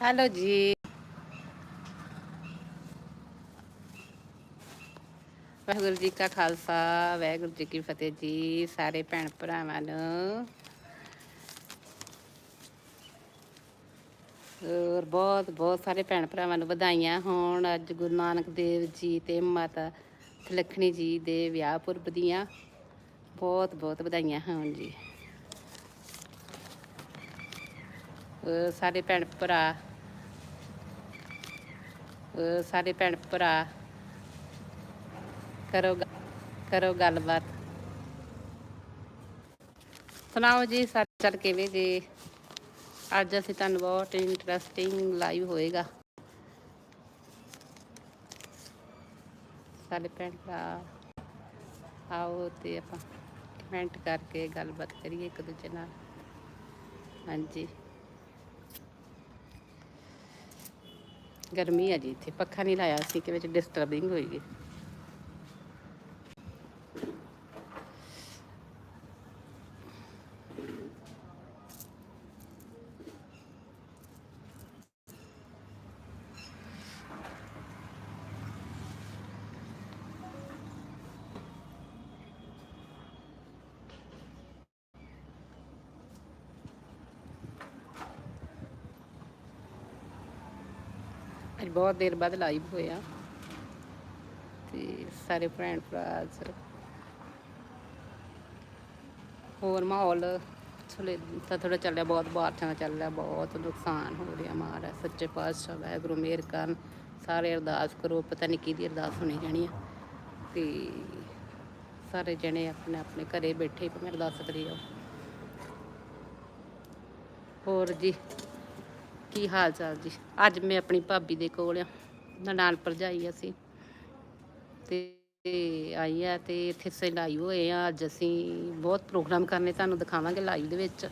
Hello ਜੀ ਵਾਹਿਗੁਰੂ ਜੀ ਕਾ ਖਾਲਸਾ, ਵਾਹਿਗੁਰੂ ਜੀ ਕੀ ਫਤਿਹ ਜੀ, ਸਾਰੇ ਭੈਣ ਭਰਾਵਾਂ ਨੂੰ। ਹੋਰ ਬਹੁਤ ਬਹੁਤ ਸਾਰੇ ਭੈਣ ਭਰਾਵਾਂ ਨੂੰ ਵਧਾਈਆਂ ਹੋਣ। ਅੱਜ ਗੁਰੂ ਨਾਨਕ ਦੇਵ ਜੀ ਤੇ ਮਾਤਾ ਲਖਣੀ ਜੀ ਦੇ ਵਿਆਹ ਪੁਰਬ ਦੀਆਂ ਬਹੁਤ ਬਹੁਤ ਵਧਾਈਆਂ ਹੋਣ ਜੀ। ਸਾਰੇ ਭੈਣ ਭਰਾ ਸਾਰੇ ਭੈਣ ਭਰਾ ਕਰੋ ਗ- ਕਰੋ ਗੱਲਬਾਤ। ਸੁਣਾਓ ਜੀ ਸਾਰੇ ਚੱਲ ਕਿਵੇਂ ਜੀ? ਅੱਜ ਅਸੀਂ ਤੁਹਾਨੂੰ ਬਹੁਤ ਇੰਟਰਸਟਿੰਗ ਲਾਈਵ ਹੋਏਗਾ। ਸਾਰੇ ਭੈਣ ਭਰਾ, ਆਓ ਤੇ ਆਪਾਂ ਕਮੈਂਟ ਕਰਕੇ ਗੱਲਬਾਤ ਕਰੀਏ ਇੱਕ ਦੂਜੇ ਨਾਲ। ਹਾਂਜੀ। ਗਰਮੀ ਆ ਜੀ ਇੱਥੇ ਪੱਖਾ ਨਹੀਂ ਲਾਇਆ ਸੀ ਕਿ ਵਿੱਚ ਡਿਸਟਰਬਿੰਗ ਹੋਈ ਹੈ। ਅੱਜ ਬਹੁਤ ਦੇਰ ਬਾਅਦ ਲਾਈਵ ਹੋਇਆ। ਤੇ ਸਾਰੇ ਭੈਣ ਭਰਾ ਸਰ। ਹੋਰ ਮਾਹੌਲ ਥੋੜੇ ਤਾਂ ਥੋੜਾ ਚੱਲ ਰਿਹਾ, ਬਹੁਤ ਬਾਰਿਸ਼ਾਂ ਚੱਲ ਰਿਹਾ, ਬਹੁਤ ਨੁਕਸਾਨ ਹੋ ਰਿਹਾ ਮਹਾਰਾਜ, ਸੱਚੇ ਪਾਤਸ਼ਾਹ, ਵਾਹਿਗੁਰੂ, ਮਿਹਰ ਕਰਨ। ਸਾਰੇ ਅਰਦਾਸ ਕਰੋ, ਪਤਾ ਨਹੀਂ ਕਿਹਦੀ ਅਰਦਾਸ ਹੋਣੀ ਜਾਣੀ ਆ। ਤੇ ਸਾਰੇ ਜਣੇ ਆਪਣੇ ਆਪਣੇ ਘਰੇ ਬੈਠੇ, ਭਾਵੇਂ ਅਰਦਾਸ ਕਰੀ ਜਾਓ। ਹੋਰ ਜੀ। ਕੀ ਹਾਲ ਚਾਲ ਜੀ? ਅੱਜ ਮੈਂ ਆਪਣੀ ਭਾਬੀ ਦੇ ਕੋਲ ਆ, ਨਨਾਣ ਭਰਜਾਈ ਅਸੀਂ। ਤੇ ਆਈ ਆ ਤੇ ਇੱਥੇ ਸੇ ਲਾਈਵ ਹੋਏ ਆ। ਅੱਜ ਅਸੀਂ ਬਹੁਤ ਪ੍ਰੋਗਰਾਮ ਕਰਨੇ, ਤੁਹਾਨੂੰ ਦਿਖਾਵਾਂਗੇ ਲਾਈਵ ਦੇ ਵਿੱਚ।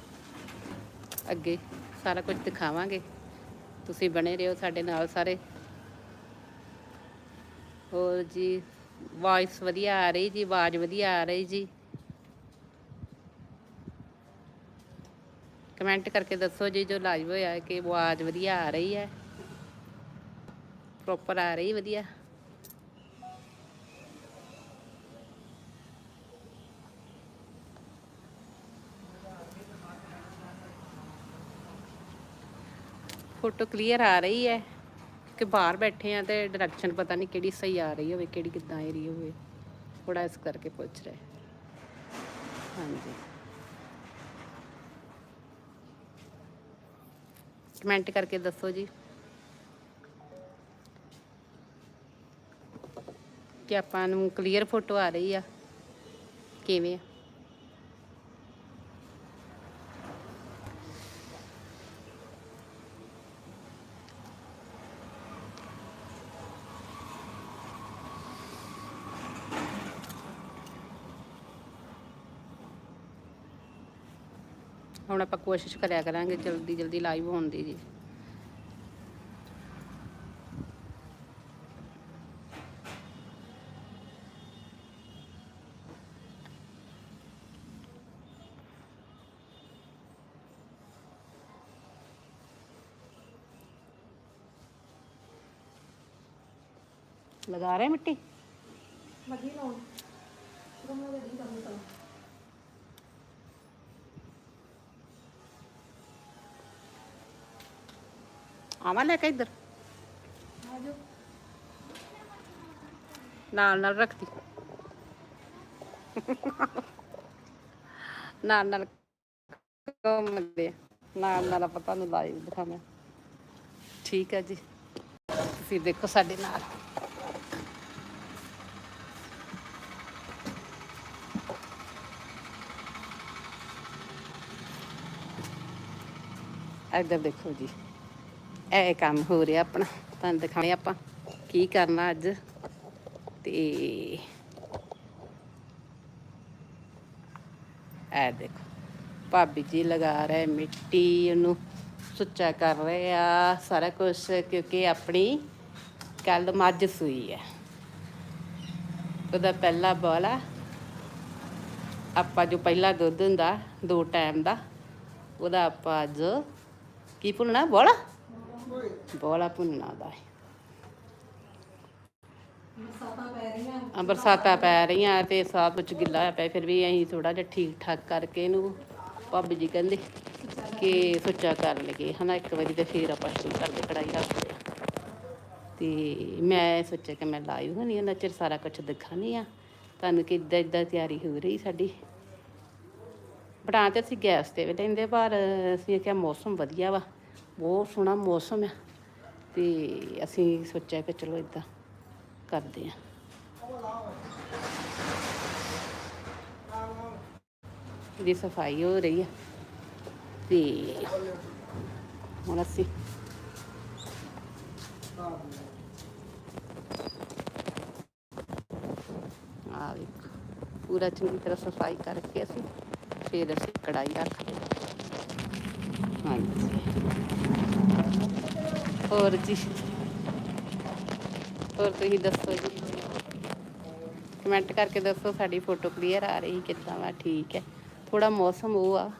ਅੱਗੇ ਸਾਰਾ ਕੁਝ ਦਿਖਾਵਾਂਗੇ। ਤੁਸੀਂ ਬਣੇ ਰਹੋ ਸਾਡੇ ਨਾਲ ਸਾਰੇ। ਹੋਰ ਜੀ ਵਾਇਸ ਵਧੀਆ ਆ ਰਹੀ ਜੀ, ਆਵਾਜ਼ ਵਧੀਆ ਆ ਰਹੀ ਜੀ। ਕਮੈਂਟ ਕਰਕੇ ਦੱਸੋ ਜੀ, ਜੋ ਲਾਈਵ ਹੋਇਆ ਕਿ ਆਵਾਜ਼ ਵਧੀਆ ਆ ਰਹੀ ਹੈ। ਪ੍ਰੋਪਰ ਆ ਰਹੀ ਵਧੀਆ। ਫੋਟੋ ਕਲੀਅਰ ਆ ਰਹੀ ਹੈ ਕਿ ਬਾਹਰ ਬੈਠੇ ਆ ਤੇ ਡਾਇਰੈਕਸ਼ਨ ਪਤਾ ਨਹੀਂ ਕਿਹੜੀ ਸਹੀ ਆ ਰਹੀ ਹੋਵੇ, ਕਿਹੜੀ ਕਿੱਦਾਂ ਆ ਰਹੀ ਹੋਵੇ। ਥੋੜਾ ਇਸ ਕਰਕੇ ਪੁੱਛ ਰਹੇ। ਹਾਂਜੀ। ਕਮੈਂਟ ਕਰਕੇ ਦੱਸੋ ਜੀ। ਕਿ ਆਪਾਂ ਨੂੰ ਕਲੀਅਰ ਫੋਟੋ ਆ ਰਹੀ ਆ। ਕਿਵੇਂ ਆ? ਹੁਣ ਆਪਾਂ ਕੋਸ਼ਿਸ਼ ਕਰਿਆ ਕਰਾਂਗੇ ਜਲਦੀ ਜਲਦੀ ਲਾਈਵ ਹੋਣ ਦੀ ਜੀ। ਲਗਾ ਰਹੇ ਮਿੱਟੀ ਲੱਗੀ ਲਾਉਣ ਰਮਾ ਦੇ ਦੀ ਕੰਮ ਕਰਾਂ ਆਵਾਂ ਲੈ ਕੇ ਇੱਧਰ? ਨਾਲ ਨਾਲ ਰੱਖਦੀ ਨਾਲ ਨਾਲ ਘੁੰਮਦੇ ਨਾਲ ਨਾਲ ਆਪਾਂ ਤੁਹਾਨੂੰ ਲਾਈਵ ਦਿਖਾਵਾਂ ਠੀਕ ਹੈ ਜੀ। ਤੁਸੀਂ ਦੇਖੋ ਸਾਡੇ ਨਾਲ। ਇੱਧਰ ਦੇਖੋ ਜੀ। ਇਹ ਕੰਮ ਹੋ ਰਿਹਾ ਆਪਣਾ। ਤੁਹਾਨੂੰ ਦਿਖਾਉਣੇ ਆਪਾਂ ਕੀ ਕਰਨਾ ਅੱਜ। ਤੇ ਇਹ ਦੇਖੋ, ਭਾਬੀ ਜੀ ਲਗਾ ਰਹੇ ਮਿੱਟੀ, ਉਹਨੂੰ ਸੁੱਚਾ ਕਰ ਰਹੇ ਆ, ਸਾਰਾ ਕੁਝ ਕਿਉਂਕਿ ਆਪਣੀ ਕੱਲ ਮੱਝ ਸੂਈ ਹੈ। ਉਹਦਾ ਪਹਿਲਾ ਬੋਲਾ ਆਪਾਂ ਜੋ ਪਹਿਲਾ ਦੁੱਧ ਹੁੰਦਾ, ਦੋ ਟਾਈਮ ਦਾ, ਉਹਦਾ ਆਪਾਂ ਅੱਜ ਕੀ ਭੁੰਨਣਾ ਬੋਲਾ? ਬੋਲਾ ਭੁੰਨਣਾ ਦਾ ਹੈ ਬਰਸਾਤਾਂ ਪੈ ਰਹੀਆਂ ਤੇ ਸਭ ਕੁਝ ਗਿੱਲਾ ਹੋਇਆ ਪਿਆ ਫਿਰ ਵੀ ਅਸੀਂ ਥੋੜਾ ਜਿਹਾ ਠੀਕ ਠਾਕ ਕਰਕੇ ਇਹਨੂੰ ਭਾਬੀ ਜੀ ਕਹਿੰਦੇ ਕਿ ਸੁੱਚਾ ਕਰ ਲਈਏ। ਹਨਾ ਇੱਕ ਵਾਰੀ ਤੇ ਫਿਰ ਆਪਾਂ ਸ਼ੁਰੂ ਕਰਦੇ ਕੜਾਈ ਰੱਖਦੇ ਤੇ ਮੈਂ ਸੋਚਿਆ ਕਿ ਮੈਂ ਲਾਈਵ ਹੋਣੀ ਉਹਨਾਂ ਚਿਰ ਸਾਰਾ ਕੁਝ ਦਿਖਾਣੀ ਆ। ਤੁਹਾਨੂੰ ਕਿੱਦਾਂ ਇਦਾਂ ਤਿਆਰੀ ਹੋ ਰਹੀ ਸਾਡੀ। ਬਣਾ ਤੇ ਅਸੀਂ ਗੈਸ ਤੇ ਵੀ ਲੈਂਦੇ ਪਰ ਅਸੀਂ ਕਿਹਾ ਮੌਸਮ ਵਧੀਆ ਵਾ। ਬਹੁਤ ਸੋਹਣਾ ਮੌਸਮ ਹੈ ਤੇ ਅਸੀਂ ਸੋਚਿਆ ਕਿ ਚਲੋ ਇਦਾਂ ਕਰਦੇ ਆ ਦੀ ਸਫ਼ਾਈ ਹੋ ਰਹੀ ਹੈ ਤੇ ਹੁਣ ਅਸੀਂ ਆ ਵੇਖੋ, ਪੂਰਾ ਚੰਗੀ ਤਰ੍ਹਾਂ ਸਫ਼ਾਈ ਕਰਕੇ ਅਸੀਂ ਫਿਰ ਅਸੀਂ ਕੜਾਈ ਰੱਖਦੇ ਹਾਂ। ਹਾਂਜੀ ਹੋਰ ਜੀ ਹੋਰ ਤੁਸੀਂ ਦੱਸੋ ਜੀ ਕਮੈਂਟ ਕਰਕੇ ਦੱਸੋ ਸਾਡੀ ਫੋਟੋ ਕਲੀਅਰ ਆ ਰਹੀ ਕਿੱਦਾਂ ਵਾ ਠੀਕ ਹੈ ਥੋੜਾ ਮੌਸਮ ਉਹ ਆ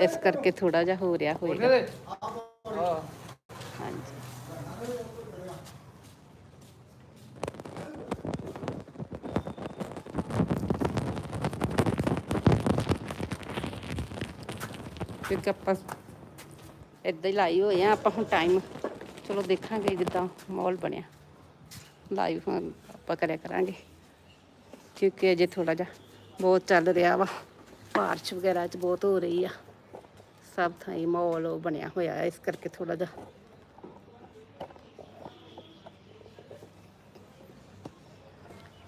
ਇਸ ਕਰਕੇ ਥੋੜਾ ਜਿਹਾ ਹੋ ਰਿਹਾ ਹੋਏਗਾ ਹਾਂਜੀ ਕਿਉਂਕਿ ਆਪਾਂ ਇੱਦਾਂ ਹੀ ਲਾਈ ਹੋਏ ਆ, ਆਪਾਂ ਹੁਣ ਟਾਈਮ ਚਲੋ ਦੇਖਾਂਗੇ ਜਿੱਦਾਂ ਮਾਹੌਲ ਬਣਿਆ। ਲਾਈਵ ਹੁਣ ਆਪਾਂ ਕਰਿਆ ਕਰਾਂਗੇ। ਕਿਉਂਕਿ ਅਜੇ ਥੋੜਾ ਜਿਹਾ ਬਹੁਤ ਚੱਲ ਰਿਹਾ ਵਾ। ਬਾਰਿਸ਼ ਵਗੈਰਾ ਚ ਬਹੁਤ ਹੋ ਰਹੀ ਆ। ਸਭ ਥਾਂ ਹੀ ਮਾਹੌਲ ਉਹ ਬਣਿਆ ਹੋਇਆ ਇਸ ਕਰਕੇ ਥੋੜਾ ਜਿਹਾ।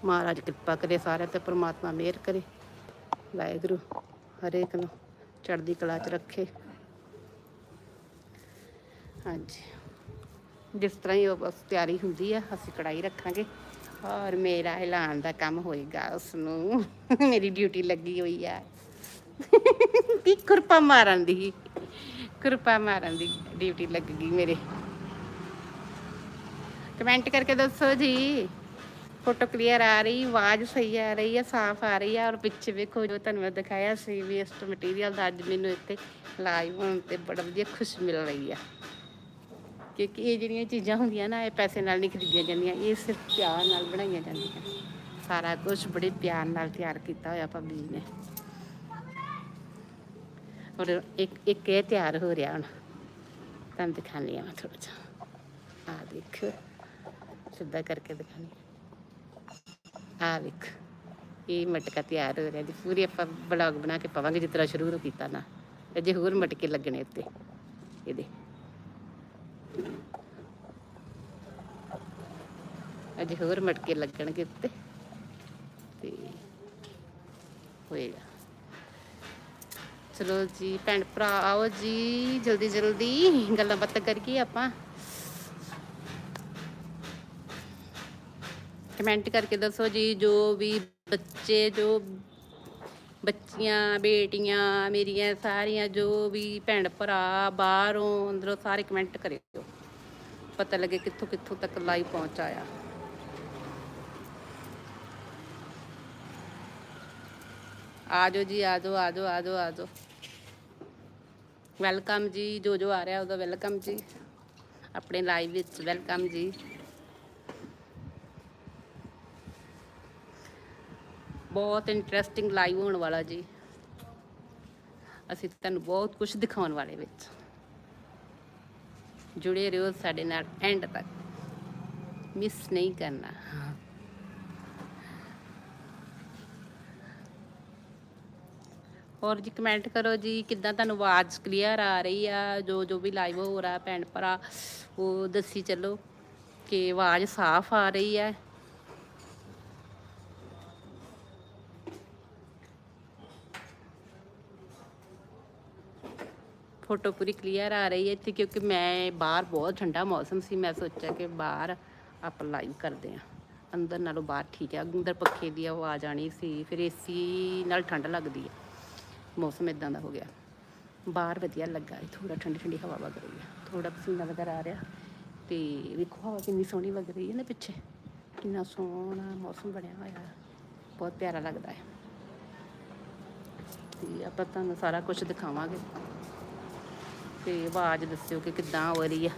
ਮਹਾਰਾਜ ਕਿਰਪਾ ਕਰੇ ਸਾਰਿਆਂ ਤੇ, ਪ੍ਰਮਾਤਮਾ ਮਿਹਰ ਕਰੇ। ਵਾਹਿਗੁਰੂ ਹਰੇਕ ਨੂੰ ਚੜ੍ਹਦੀ ਕਲਾ ਚ ਰੱਖੇ। ਹਾਂਜੀ। ਜਿਸ ਤਰ੍ਹਾਂ ਹੀ ਉਹ ਬਸ ਤਿਆਰੀ ਹੁੰਦੀ ਆ, ਅਸੀਂ ਕੜਾਈ ਰੱਖਾਂਗੇ ਔਰ ਮੇਰਾ ਐਲਾਨ ਦਾ ਕੰਮ ਹੋਏਗਾ ਉਸ ਨੂੰ ਮੇਰੀ ਡਿਊਟੀ ਲੱਗੀ ਹੋਈ ਆ। ਕੀ ਕਿਰਪਾ ਮਾਰਨ ਦੀ? ਕਿਰਪਾ ਮਾਰਨ ਦੀ ਡਿਊਟੀ ਲੱਗ ਗਈ ਮੇਰੇ। ਕਮੈਂਟ ਕਰਕੇ ਦੱਸੋ ਜੀ। ਫੋਟੋ ਕਲੀਅਰ ਆ ਰਹੀ, ਆਵਾਜ਼ ਸਹੀ ਆ ਰਹੀ ਹੈ ਸਾਫ਼ ਆ ਰਹੀ ਹੈ ਔਰ ਪਿੱਛੇ ਵੇਖੋ ਜੋ ਤੁਹਾਨੂੰ ਮੈਂ ਦਿਖਾਇਆ ਸੀ ਵੇਸਟ ਮਟੀਰੀਅਲ ਦਾ ਅੱਜ ਮੈਨੂੰ ਇੱਥੇ ਲਾਈਵ ਹੋਣ ਤੇ ਬੜਾ ਵਧੀਆ ਖੁਸ਼ੀ ਮਿਲ ਰਹੀ ਆ। ਕਿਉਂਕਿ ਇਹ ਜਿਹੜੀਆਂ ਚੀਜ਼ਾਂ ਹੁੰਦੀਆਂ ਨਾ, ਇਹ ਪੈਸੇ ਨਾਲ ਨਹੀਂ ਖਰੀਦੀਆਂ ਜਾਂਦੀਆਂ, ਇਹ ਸਿਰਫ ਪਿਆਰ ਨਾਲ ਬਣਾਈਆਂ ਜਾਂਦੀਆਂ। ਸਾਰਾ ਕੁਝ ਬੜੇ ਪਿਆਰ ਨਾਲ ਤਿਆਰ ਕੀਤਾ ਹੋਇਆ ਭਾਬੀ ਜੀ ਨੇ। ਔਰ ਇੱਕ ਇੱਕ ਇਹ ਤਿਆਰ ਹੋ ਰਿਹਾ ਹੁਣ। ਤੁਹਾਨੂੰ ਦਿਖਾਣੀ ਆ ਮੈਂ ਥੋੜਾ ਜਿਹਾ। ਆ ਦੇਖ। ਸਿੱਧਾ ਕਰਕੇ ਦਿਖਾਣੀ ਆ ਵੇਖ ਇਹ ਮਟਕਾ ਤਿਆਰ ਹੋ ਰਿਹਾ। ਜੀ ਪੂਰੀ ਆਪਾਂ ਬਲੌਗ ਬਣਾ ਕੇ ਪਾਵਾਂਗੇ, ਜਿਸ ਤਰ੍ਹਾਂ ਸ਼ੁਰੂ ਕੀਤਾ ਨਾ। ਅਜੇ ਹੋਰ ਮਟਕੇ ਲੱਗਣੇ ਉੱਤੇ। ਇਹਦੇ ਅਜੇ ਹੋਰ ਮਟਕੇ ਲੱਗਣਗੇ ਉੱਤੇ। ਤੇ ਹੋਏਗਾ। ਚਲੋ ਜੀ, ਭੈਣ ਭਰਾ, ਆਓ ਜੀ, ਜਲਦੀ ਜਲਦੀ ਗੱਲਾਂ ਬਾਤਾਂ ਕਰੀਏ ਆਪਾਂ। ਕਮੈਂਟ ਕਰਕੇ ਦੱਸੋ ਜੀ, ਜੋ ਵੀ ਬੱਚੇ, ਜੋ ਬੱਚੀਆਂ, ਬੇਟੀਆਂ, ਮੇਰੀਆਂ, ਸਾਰੀਆਂ, ਜੋ ਵੀ ਭੈਣ ਭਰਾ ਬਾਹਰੋਂ, ਅੰਦਰੋਂ ਸਾਰੇ ਕਮੈਂਟ ਕਰਿਓ। ਪਤਾ ਲੱਗੇ ਕਿੱਥੋਂ ਕਿੱਥੋਂ ਤੱਕ ਲਾਈਵ ਪਹੁੰਚਾਇਆ ਆਜੋ ਜੀ, ਆਜੋ ਆਜੋ ਆਜੋ ਆਜੋ। ਵੈਲਕਮ ਜੀ, ਜੋ ਜੋ ਆ ਰਿਹਾ ਉਹਦਾ ਵੈਲਕਮ ਜੀ। ਆਪਣੇ ਲਾਈਵ ਵਿੱਚ ਵੈਲਕਮ ਜੀ। ਬਹੁਤ ਇੰਟਰਸਟਿੰਗ ਲਾਈਵ ਹੋਣ ਵਾਲਾ ਜੀ। ਅਸੀਂ ਤੁਹਾਨੂੰ ਬਹੁਤ ਕੁਝ ਦਿਖਾਉਣ ਵਾਲੇ ਵਿੱਚ। ਜੁੜੇ ਰਹੋ ਸਾਡੇ ਨਾਲ ਐਂਡ ਤੱਕ। ਮਿਸ ਨਹੀਂ ਕਰਨਾ। ਹੋਰ ਜੀ ਕਮੈਂਟ ਕਰੋ ਜੀ, ਕਿੱਦਾਂ ਤੁਹਾਨੂੰ ਆਵਾਜ਼ ਕਲੀਅਰ ਆ ਰਹੀ ਆ? ਜੋ ਜੋ ਵੀ ਲਾਈਵ ਹੋ ਰਿਹਾ ਭੈਣ ਭਰਾ, ਉਹ ਦੱਸੀ ਚੱਲੋ ਕਿ ਆਵਾਜ਼ ਸਾਫ਼ ਆ ਰਹੀ ਹੈ। ਫੋਟੋ ਪੂਰੀ ਕਲੀਅਰ ਆ ਰਹੀ ਹੈ ਇੱਥੇ ਕਿਉਂਕਿ ਮੈਂ ਬਾਹਰ ਬਹੁਤ ਠੰਡਾ ਮੌਸਮ ਸੀ, ਮੈਂ ਸੋਚਿਆ ਕਿ ਬਾਹਰ ਆਪਾਂ ਲਾਈਵ ਕਰਦੇ ਆ ਅੰਦਰ ਨਾਲੋਂ ਬਾਹਰ ਠੀਕ ਹੈ, ਅੰਦਰ ਪੱਖੇ ਦੀ ਆਵਾਜ਼ ਆਣੀ ਸੀ, ਫਿਰ ਏਸੀ ਨਾਲ ਠੰਡ ਲੱਗਦੀ ਹੈ। ਮੌਸਮ ਇਦਾਂ ਦਾ ਹੋ ਗਿਆ। ਬਾਹਰ ਵਧੀਆ ਲੱਗਾ ਥੋੜਾ ਠੰਡੀ ਠੰਡੀ ਹਵਾ ਵਗ ਰਹੀ ਹੈ ਥੋੜਾ ਪਸੀਨਾ ਵਗੈਰਾ ਆ ਰਿਹਾ। ਤੇ ਵੇਖੋ ਹਵਾ ਕਿੰਨੀ ਸੋਹਣੀ ਵਗ ਰਹੀ ਹੈ ਨਾ ਪਿੱਛੇ, ਕਿੰਨਾ ਸੋਹਣਾ ਮੌਸਮ ਬਣਿਆ ਹੋਇਆ ਬਹੁਤ ਪਿਆਰਾ ਲੱਗਦਾ ਹੈ। ਤੇ ਆਪਾਂ ਤੁਹਾਨੂੰ ਸਾਰਾ ਕੁਝ ਦਿਖਾਵਾਂਗੇ। ਤੇ ਆਵਾਜ਼ ਦੱਸਿਓ ਕਿ ਕਿੱਦਾਂ ਹੋ ਰਹੀ ਆ।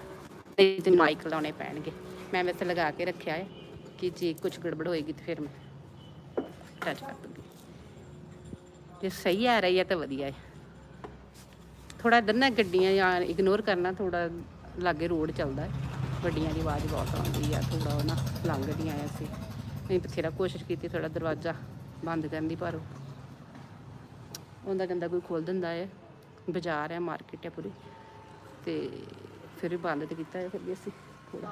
ਤੇ ਤੇ ਮਾਈਕ ਲਾਉਣੇ ਪੈਣਗੇ। ਮੈਂ ਵੈਸੇ ਲਗਾ ਕੇ ਰੱਖਿਆ ਹੈ ਕਿ ਜੇ ਕੁਝ ਗੜਬੜ ਹੋਏਗੀ ਤੇ ਫਿਰ ਮੈਂ ਟੱਚ ਕਰ ਦੂੰਗੀ। ਜੇ ਸਹੀ ਆ ਰਹੀ ਹੈ ਤਾਂ ਵਧੀਆ ਹੈ ਥੋੜਾ ਇਧਰ ਨਾ ਗੱਡੀਆਂ ਜਾਂ ਇਗਨੋਰ ਕਰਨਾ ਥੋੜਾ ਲਾਗੇ ਰੋਡ ਚੱਲਦਾ ਹੈ ਗੱਡੀਆਂ ਦੀ ਆਵਾਜ਼ ਬਹੁਤ ਆਉਂਦੀ ਆ ਥੋੜਾ ਉਹ ਨਾ ਲੰਘਦੀਆਂ ਆ ਅਸੀਂ। ਨਹੀਂ ਬਥੇਰਾ ਕੋਸ਼ਿਸ਼ ਕੀਤੀ ਥੋੜਾ ਦਰਵਾਜ਼ਾ ਬੰਦ ਕਰਨ ਦੀ, ਪਰ ਉਹਦਾ ਗੰਦਾ ਕੋਈ ਖੋਲ ਦਿੰਦਾ ਹੈ ਬਾਜ਼ਾਰ ਹੈ ਮਾਰਕੀਟ ਹੈ ਪੂਰੀ। ਤੇ ਫਿਰ ਵੀ ਬੰਦ ਤੇ ਕੀਤਾ ਹੈ, ਫਿਰ ਵੀ ਅਸੀਂ ਥੋੜਾ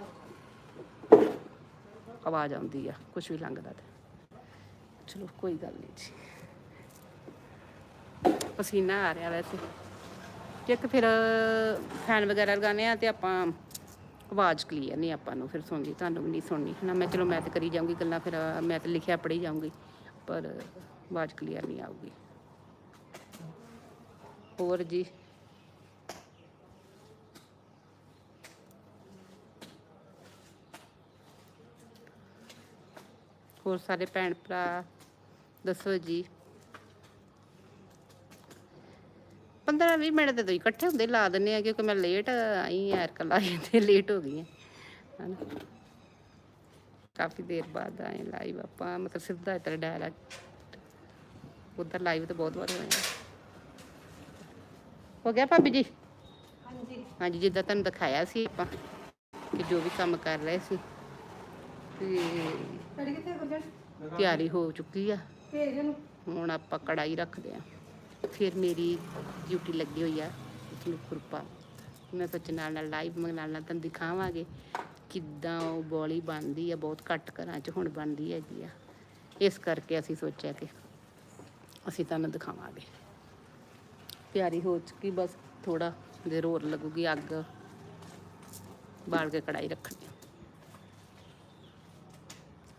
ਆਵਾਜ਼ ਆਉਂਦੀ ਆ ਕੁਝ ਵੀ ਲੰਘਦਾ ਤੇ। ਚਲੋ, ਕੋਈ ਗੱਲ ਨਹੀਂ ਜੀ। ਪਸੀਨਾ ਆ ਰਿਹਾ ਵੈਸੇ। ਇੱਕ ਫਿਰ ਫੈਨ ਵਗੈਰਾ ਲਗਾਉਂਦੇ ਆ ਤੇ ਆਪਾਂ ਆਵਾਜ਼ ਕਲੀਅਰ ਨਹੀਂ ਆਪਾਂ ਨੂੰ ਫਿਰ ਸੁਣਦੀ ਤੁਹਾਨੂੰ ਵੀ ਨਹੀਂ ਸੁਣਨੀ। ਨਾ ਮੈਂ, ਚਲੋ ਮੈਂ ਤੇ ਕਰੀ ਜਾਊਂਗੀ ਗੱਲਾਂ, ਫਿਰ ਮੈਂ ਤੇ ਲਿਖਿਆ ਪੜ੍ਹੀ ਜਾਊਂਗੀ, ਪਰ ਆਵਾਜ਼ ਕਲੀਅਰ ਨਹੀਂ ਆਊਗੀ। ਹੋਰ ਜੀ। ਹੋਰ ਸਾਰੇ ਭੈਣ ਭਰਾ ਦੱਸੋ ਜੀ। 15 20 ਮਿੰਟ ਤੇ ਤੁਸੀਂ ਇਕੱਠੇ ਹੁੰਦੇ ਲਾ ਦਿੰਨੇ ਆ ਕਿਉਂਕਿ ਮੈਂ ਲੇਟ ਆਈ ਆ ਐਰਕਾ ਲਾਈ ਤੇ ਲੇਟ ਹੋ ਗਈ ਹਾਂ ਹਨਾ। ਕਾਫੀ ਦੇਰ ਬਾਅਦ ਆਏ ਲਾਈਵ ਆਪਾਂ ਮਤਲਬ ਸਿੱਧਾ ਇਤਰ ਡਾਇਰੈਕਟ ਉਧਰ ਲਾਈਵ ਤੇ ਬਹੁਤ ਵਾਰ ਹੋਏ ਹੋ ਗਿਆ ਭਾਬੀ ਜੀ? ਹਾਂਜੀ। ਹਾਂਜੀ ਜਿੱਦਾਂ ਤੁਹਾਨੂੰ ਦਿਖਾਇਆ ਸੀ ਆਪਾਂ ਕਿ ਜੋ ਵੀ ਕੰਮ ਕਰ ਰਹੇ ਸੀ। ਤੇ ਕਿੱਥੇ ਤਿਆਰੀ ਹੋ ਚੁੱਕੀ ਆ। ਭੇਜ ਇਹਨੂੰ ਹੁਣ ਆਪਾਂ ਕੜਾਈ ਰੱਖਦੇ ਆ। ਫਿਰ ਮੇਰੀ ਡਿਊਟੀ ਲੱਗੀ ਹੋਈ ਆ ਇਸਨੂੰ ਖੁਰਪਾ। ਮੈਂ ਸੋਚ ਨਾਲ ਨਾਲ ਲਾਈਵ ਨਾਲ ਨਾਲ ਤੁਹਾਨੂੰ ਦਿਖਾਵਾਂਗੇ ਕਿੱਦਾਂ ਉਹ ਬੋਲੀ ਬਣਦੀ ਆ ਬਹੁਤ ਘੱਟ ਘਰਾਂ 'ਚ ਹੁਣ ਬਣਦੀ ਹੈਗੀ ਆ। ਇਸ ਕਰਕੇ ਅਸੀਂ ਸੋਚਿਆ ਕਿ ਅਸੀਂ ਤੁਹਾਨੂੰ ਦਿਖਾਵਾਂਗੇ। ਤਿਆਰੀ ਹੋ ਚੁੱਕੀ ਬਸ ਥੋੜਾ ਦੇਰ ਹੋਰ ਲੱਗੂਗੀ ਅੱਗ ਬਾਲ ਕੇ ਕੜਾਈ ਰੱਖਣੀ।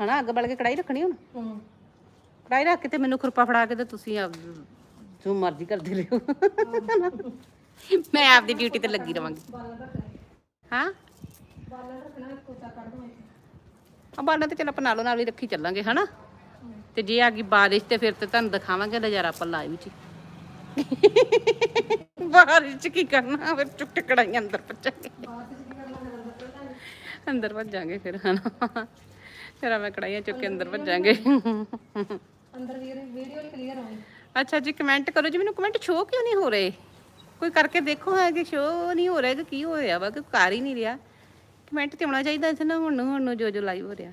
ਹਨਾ ਅੱਗ ਬਾਲ ਕੇ ਕੜਾਈ ਰੱਖਣੀ ਹੁਣ? ਹੂੰ। ਕੜਾਈ ਰੱਖ ਕੇ ਤੇ ਮੈਨੂੰ ਖੁਰਪਾ ਫੜਾ ਕੇ ਤੇ ਤੁਸੀਂ ਆਪ ਜੋ ਮਰਜ਼ੀ ਕਰਦੇ ਰਹੋ। ਮੈਂ ਆਪਦੀ ਡਿਊਟੀ ਤੇ ਲੱਗੀ ਰਵਾਂਗੀ। ਹਾਂ? ਆ ਬਾਲਾਂ ਤੇ ਚੱਲ ਆਪਾਂ ਨਾਲੋਂ ਨਾਲ ਹੀ ਰੱਖੀ ਚੱਲਾਂਗੇ ਹਨਾ? ਤੇ ਜੇ ਆ ਗਈ ਬਾਰਿਸ਼ ਤੇ ਫਿਰ ਤੇ ਤੁਹਾਨੂੰ ਦਿਖਾਵਾਂਗੇ ਨਜ਼ਾਰਾ ਆਪਾਂ ਲਾਈਵ ਚ। ਬਾਰਿਸ਼ ਚ ਕੀ ਕਰਨਾ? ਫਿਰ ਚੁੱਕ ਕੇ ਕੜਾਈਆਂ ਅੰਦਰ ਬੱਤਲ ਅੰਦਰ ਭੱਜਾਂਗੇ ਫਿਰ ਹਨਾ? ਫਿਰ ਮੈਂ ਕੜਾਈਆਂ ਚੁੱਕ ਕੇ ਅੰਦਰ ਭੱਜਾਂਗੇ। ਅੰਦਰ ਵੀਡੀਓ ਕਲੀਅਰ ਹੋਣੀ ਅੱਛਾ ਜੀ ਕਮੈਂਟ ਕਰੋ ਜੀ ਮੈਨੂੰ ਕਮੈਂਟ ਸ਼ੋ ਕਿਉਂ ਨਹੀਂ ਹੋ ਰਹੇ? ਕੋਈ ਕਰਕੇ ਦੇਖੋ ਹੈ ਕਿ ਸ਼ੋ ਨਹੀਂ ਹੋ ਰਿਹਾ ਕਿ ਕੀ ਹੋ ਰਿਹਾ ਵਾ ਕਿ ਕਰ ਹੀ ਨਹੀਂ ਰਿਹਾ। ਕਮੈਂਟ ਤੇ ਆਉਣਾ ਚਾਹੀਦਾ ਸੀ ਨਾ ਹੁਣ ਨੂੰ ਹੁਣ ਨੂੰ ਜੋ ਜੋ ਲਾਈਵ ਹੋ ਰਿਹਾ।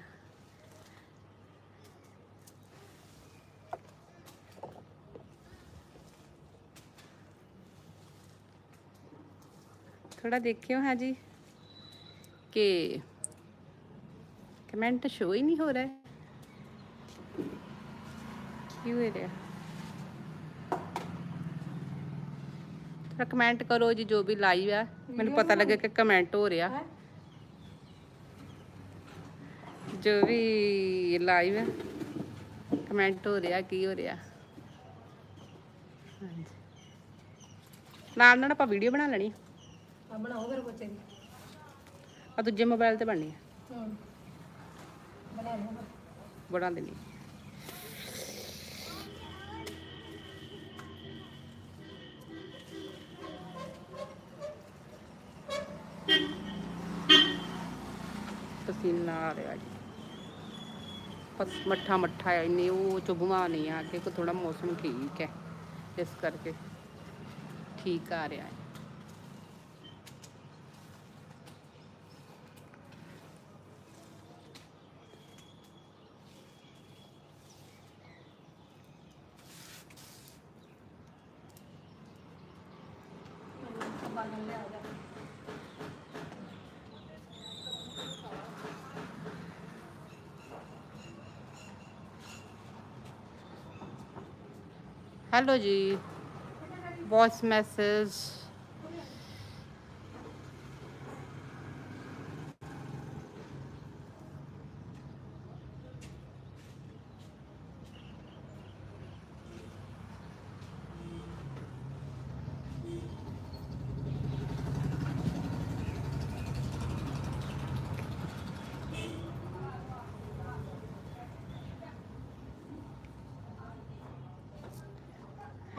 ਥੋੜਾ ਦੇਖਿਓ ਹਾਂ ਜੀ ਕਿ ਕਮੈਂਟ ਸ਼ੋ ਹੀ ਨਹੀਂ ਹੋ ਰਿਹਾ ਕੀ ਹੋ ਰਿਹਾ? ਕਮੈਂਟ ਕਰੋ ਜੀ ਜੋ ਵੀ ਲਾਈਵ ਆ। ਮੈਨੂੰ ਪਤਾ ਲੱਗੇ ਕਿ ਕਮੈਂਟ ਹੋ ਰਿਹਾ। ਜੋ ਵੀ ਲਾਈਵ ਹੈ ਕਮੈਂਟ ਹੋ ਰਿਹਾ ਕੀ ਹੋ ਰਿਹਾ? ਹਾਂਜੀ। ਨਾਲ ਨਾਲ ਆਪਾਂ ਵੀਡੀਓ ਬਣਾ ਲੈਣੀ। ਆ ਬਣਾਓ ਫਿਰ ਬੱਚੇ ਦੀ। ਆ ਦੂਜੇ ਮੋਬਾਈਲ ਤੇ ਬਣਨੀ ਹੂੰ। ਬਣਾ ਲਓ ਪਸੀਨਾ ਆ ਰਿਹਾ ਜੀ। ਬਸ ਮੱਠਾ ਮੱਠਾ ਹੈ ਇੰਨੀ ਉਹ ਚੁਭਵਾ ਨਹੀਂ ਆ ਕਿ ਥੋੜਾ ਮੌਸਮ ਠੀਕ ਹੈ। ਇਸ ਕਰਕੇ ਠੀਕ ਆ ਰਿਹਾ ਹੈ। ਹੈਲੋ ਜੀ ਵੌਇਸ ਮੈਸੇਜ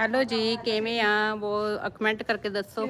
हेलो जी केवे आ वो कमेंट करके दसो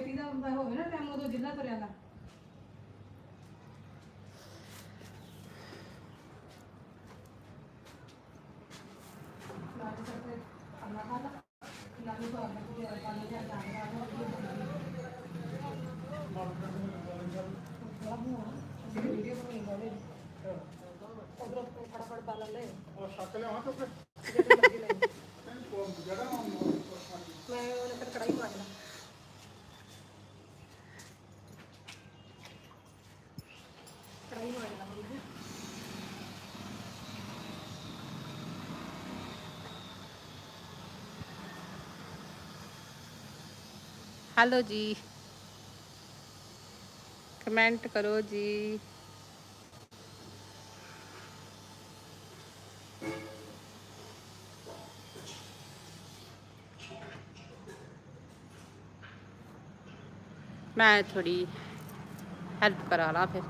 ਹੈਲੋ ਜੀ ਕਮੈਂਟ ਕਰੋ ਜੀ ਮੈਂ ਥੋੜੀ ਹੈਲਪ ਕਰਾ ਲਾ ਫਿਰ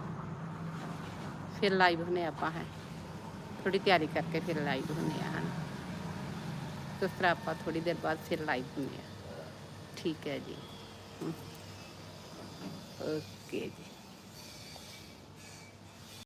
ਫਿਰ ਲਾਈਵ ਹੋਣੇ ਆਪਾਂ ਹੈ ਥੋੜੀ ਤਿਆਰੀ ਕਰਕੇ ਫਿਰ ਲਾਈਵ ਹੋਣੇ ਆ ਹਨ ਉਸ ਤਰ੍ਹਾਂ ਆਪਾਂ ਥੋੜੀ ਦੇਰ ਬਾਅਦ ਫਿਰ ਲਾਈਵ ਹੋਣੇ ਆ ਠੀਕ ਹੈ ਜੀ ਓਕੇ ਜੀ